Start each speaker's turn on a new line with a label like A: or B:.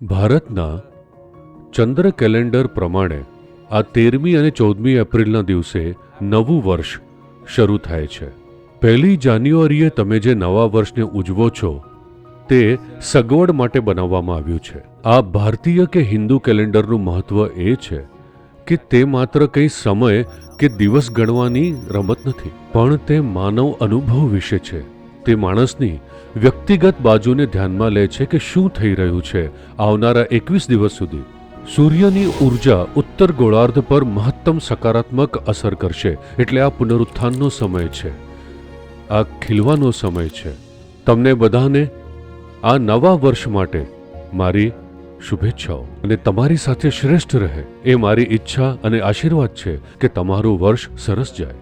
A: ભારતના ચંદ્ર કેલેન્ડર પ્રમાણે આ તેરમી અને ચૌદમી એપ્રિલના દિવસે નવું વર્ષ શરૂ થાય છે. પહેલી જાન્યુઆરીએ તમે જે નવા વર્ષને ઉજવો છો, તે સગવડ માટે બનાવવામાં આવ્યું છે. આ ભારતીય કે હિન્દુ કેલેન્ડરનું મહત્વ એ છે કે તે માત્ર કંઈ સમય કે દિવસ ગણવાની રમત નથી, પણ તે માનવ અનુભવ વિશે છે. તે માણસની વ્યક્તિગત બાજુને ધ્યાનમાં લે છે કે શું થઈ રહ્યું છે આવનારા એકવીસ દિવસ સુધી. સૂર્યની ઊર્જા ઉત્તર ગોળાર્ધ પર મહત્તમ સકારાત્મક અસર કરશે એટલે આ પુનરુત્થાનનો સમય છે. આ ખીલવાનો સમય છે. તમને બધાને આ નવા વર્ષ માટે મારી શુભેચ્છાઓ. અને તમારી સાથે શ્રેષ્ઠ રહે એ મારી ઈચ્છા અને આશીર્વાદ છે કે તમારું વર્ષ સરસ જાય.